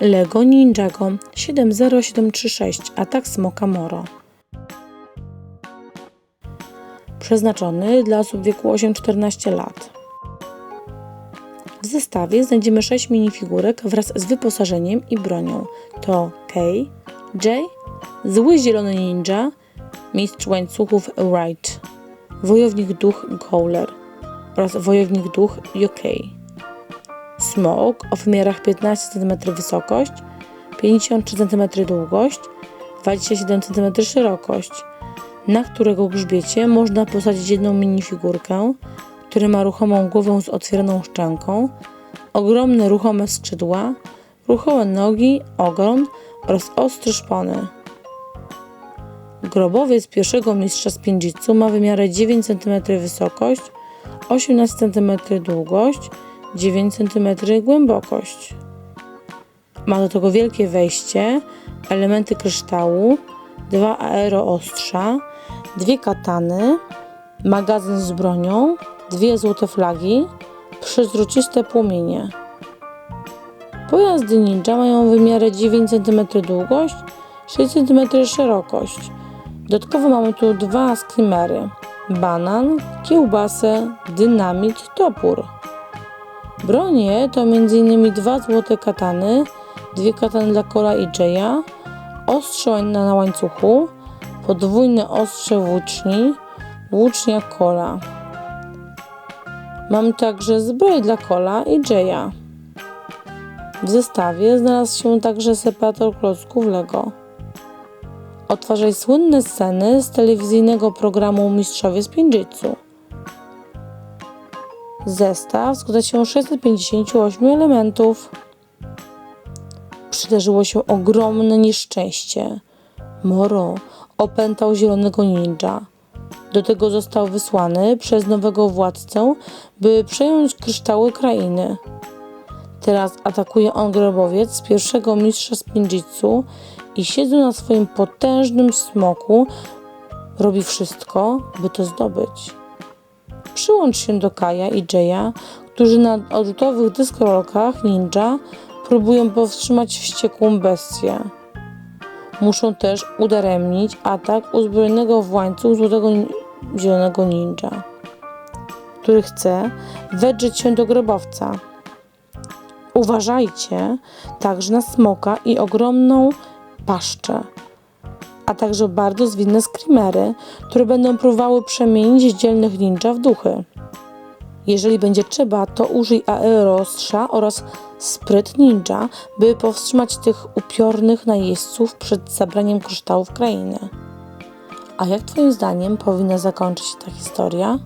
Lego Ninjago 70736 Atak Smoka Moro. Przeznaczony dla osób wieku 8-14 lat. W zestawie znajdziemy 6 minifigurek wraz z wyposażeniem i bronią. To Kay, Jay, Zły Zielony Ninja, Mistrz Łańcuchów Wright, Wojownik Duch Gowler oraz Wojownik Duch Yokei. Smoke o wymiarach 15 cm wysokość, 53 cm długość, 27 cm szerokość, na którego grzbiecie można posadzić jedną minifigurkę, który ma ruchomą głowę z otwieraną szczęką, ogromne ruchome skrzydła, ruchome nogi, ogon oraz ostre szpony. Grobowiec pierwszego mistrza spinjitsu ma wymiary 9 cm wysokość, 18 cm długość, 9 cm głębokość. Ma do tego wielkie wejście, elementy kryształu, dwa aeroostrza, dwie katany, magazyn z bronią, dwie złote flagi, przezroczyste płomienie. Pojazdy ninja mają wymiary 9 cm długość, 6 cm szerokość. Dodatkowo mamy tu dwa sklimery, banan, kiełbasę, dynamit, topór. Bronie to m.in. dwa złote katany, dwie katany dla Kola i Jaya, ostrze na łańcuchu, podwójne ostrze włóczni, włócznia Kola. Mam także zbroję dla Kola i Jaya. W zestawie znalazł się także separator klocków Lego. Odtwarzaj słynne sceny z telewizyjnego programu Mistrzowie Spinjitzu. Zestaw składa się z 658 elementów. Przydarzyło się ogromne nieszczęście. Moro opętał zielonego ninja. Do tego został wysłany przez nowego władcę, by przejąć kryształy krainy. Teraz atakuje on grobowiec pierwszego mistrza spinjitsu i siedząc na swoim potężnym smoku robi wszystko, by to zdobyć. Przyłącz się do Kaja i Jaya, którzy na odrzutowych dyskorolkach ninja próbują powstrzymać wściekłą bestię. Muszą też udaremnić atak uzbrojonego w łańcuch złotego zielonego ninja, który chce wedrzeć się do grobowca. Uważajcie także na smoka i ogromną paszczę, a także bardzo zwinne skrimery, które będą próbowały przemienić dzielnych ninja w duchy. Jeżeli będzie trzeba, to użyj aerostrza oraz spryt ninja, by powstrzymać tych upiornych najeźdźców przed zabraniem kryształów krainy. A jak Twoim zdaniem powinna zakończyć się ta historia?